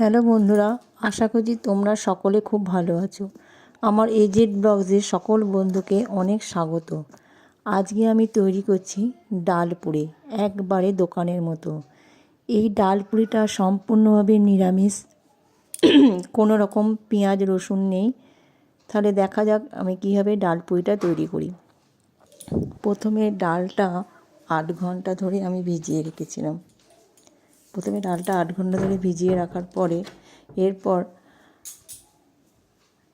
Hello বন্ধুরা, আশা করছি তোমরা সকলে খুব ভালো আছো। আমার এজেড ব্লগসের সকল বন্ধুকে অনেক স্বাগত। আজকে আমি তৈরি করছি ডাল পুরি, একবারে দোকানের মতো। এই ডাল পুরিটা সম্পূর্ণভাবে নিরামিষ, কোনো রকম পেঁয়াজ, রসুন নেই। তাহলে দেখা যাক আমি কীভাবে ডাল পুরিটা তৈরি করি। প্রথমে ডালটা আট ঘণ্টা ধরে আমি ভিজিয়ে রেখেছিলাম। প্রথমে ডালটা আট ঘণ্টা ধরে ভিজিয়ে রাখার পরে এরপর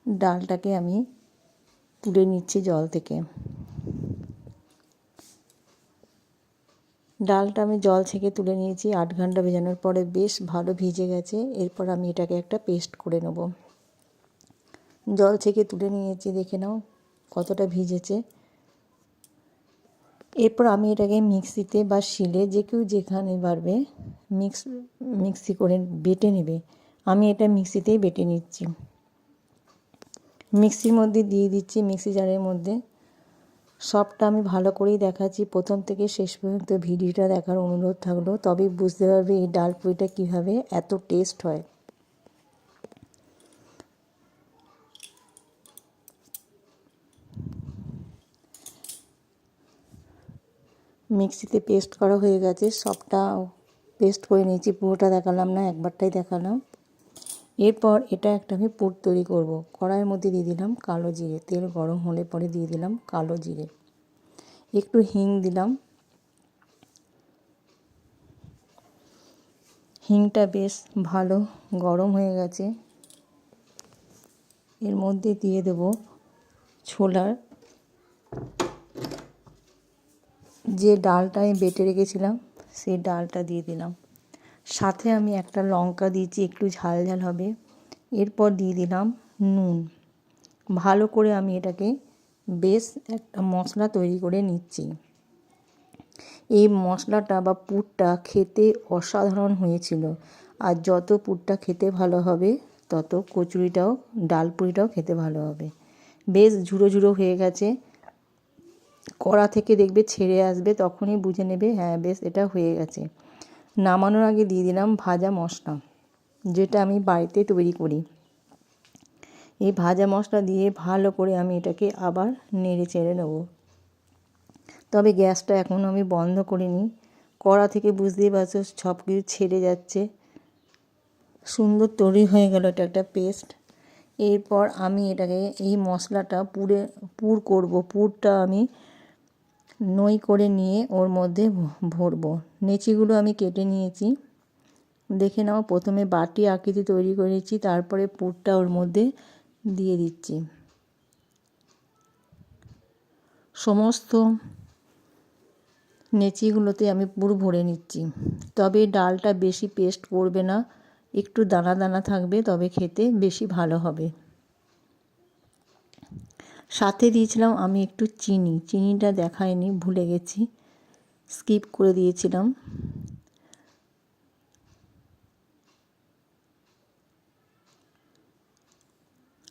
ডালটাকে আমি তুলে নিচ্ছি জল থেকে। ডালটা আমি জল থেকে তুলে নিয়েছি, আট ঘণ্টা ভেজানোর পরে বেশ ভালো ভিজে গেছে, এরপর আমি এটাকে একটা পেস্ট করে নেব। জল থেকে তুলে নিয়েছি, দেখে নাও কতটা ভিজেছে। এরপর আমি এটাকে মিক্সিতে বা শিলে যে কেউ যেখানে পারবে মিক্স, মিক্সি করে বেটে নেবে। আমি এটা মিক্সিতেই বেটে নিচ্ছি। মিক্সির মধ্যে দিয়ে দিচ্ছি, মিক্সি জারের মধ্যে। সবটা আমি ভালো করেই দেখাচ্ছি। প্রথম থেকে শেষ পর্যন্ত ভিডিওটা দেখার অনুরোধ থাকল। তবেই বুঝতে পারবে এই ডাল পুরিটা কীভাবে এত টেস্ট হয়। মিক্সিতে পেস্ট করা হয়ে গেছে। সবটা পেস্ট করে নিয়েছি, পুরোটা দেখালাম না, একবারটাই দেখালাম। এরপর এটা একটা আমি পুর তৈরি করব। কড়াইয়ের মধ্যে দিয়ে দিলাম কালো জিরে, তেল গরম হলে পরে দিয়ে দিলাম কালো জিরে। একটু হিং দিলাম। হিংটা বেশ ভালো গরম হয়ে গেছে। এর মধ্যে দিয়ে দেব ছোলার যে ডালটা আমি বেটে রেখেছিলাম, সেই ডালটা দিয়ে দিলাম। সাথে আমি একটা লঙ্কা দিয়েছি, একটু ঝাল ঝাল হবে। এরপর দিয়ে দিলাম নুন। ভালো করে আমি এটাকে বেশ একটা মশলা তৈরি করে নিচ্ছি। এই মশলাটা বা পুরটা খেতে অসাধারণ হয়েছিল। আর যত পুরটা খেতে ভালো হবে, তত কচুরিটাও ডাল পুরিটাও খেতে ভালো হবে। বেশ ঝুড়ো ঝুড়ো হয়ে গেছে। কড়া থেকে দেখবে ছেড়ে আসবে, তখনই বুঝে নেবে হ্যাঁ বেশ, এটা হয়ে গেছে। নামানোর আগে দিয়ে দিলাম ভাজা মশলা, যেটা আমি বাড়িতে তৈরি করি। এই ভাজা মশলা দিয়ে ভালো করে আমি এটাকে আবার নেড়ে চেড়ে নেব। তবে গ্যাসটা এখন আমি বন্ধ করিনি। কড়া থেকে বুঝতেই পারছ সব কিছু ছেড়ে যাচ্ছে। সুন্দর তৈরি হয়ে গেল এটা একটা পেস্ট। এরপর আমি এটাকে, এই মশলাটা পুরে পুর করব, পুরটা আমি নই করে নিয়ে ওর মধ্যে ভরবো। নেচিগুলো আমি কেটে নিয়েছি। দেখে নাও, প্রথমে বাটি আকৃতি তৈরি করেছি, তারপরে পুরটা ওর মধ্যে দিয়ে দিচ্ছি। সমস্ত নেচিগুলোতে আমি পুর ভরে নিচ্ছি। তবে ডালটা বেশি পেস্ট করবে না, একটু দানা দানা থাকবে, তবে খেতে বেশি ভালো হবে। সাথে দিয়েছিলাম আমি একটু চিনি। চিনিটা দেখায়নি, ভুলে গেছি। স্কিপ করে দিয়েছিলাম।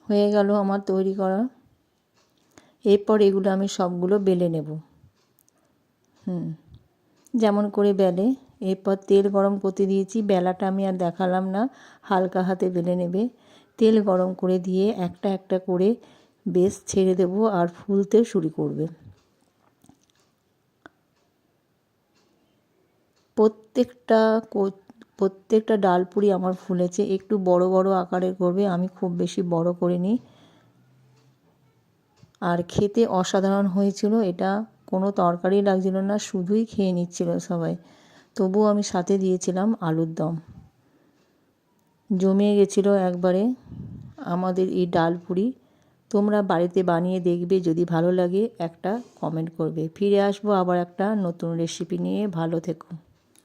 হয়ে গেল আমার তৈরি করা। এরপর এগুলো আমি সবগুলো বেলে নেব। হুম, যেমন করে বেলে। এরপর তেল গরম করতে দিয়েছি। বেলাটা আমি আর দেখালাম না। হালকা হাতে বেলে নেবে। তেল গরম করে দিয়ে একটা একটা করে বেশ ছেড়ে দেব আর ফুলতে শুরু করবে। প্রত্যেকটা প্রত্যেকটা ডালপুরি আমার ফুলেছে। একটু বড় বড় আকারের করবে, আমি খুব বেশি বড় করিনি। আর খেতে অসাধারণ হয়েছিল, এটা কোনো তরকারি লাগছিল না, শুধুই খেয়ে নিচ্ছিল সবাই। তবুও আমি সাথে দিয়েছিলাম আলুর দম। জমিয়ে গেছিল একবারে আমাদের এই ডালপুরি। তোমরা বাড়িতে বানিয়ে দেখবে, যদি ভালো লাগে একটা কমেন্ট করবে। ফিরে আসব আবার একটা নতুন রেসিপি নিয়ে। ভালো থেকো।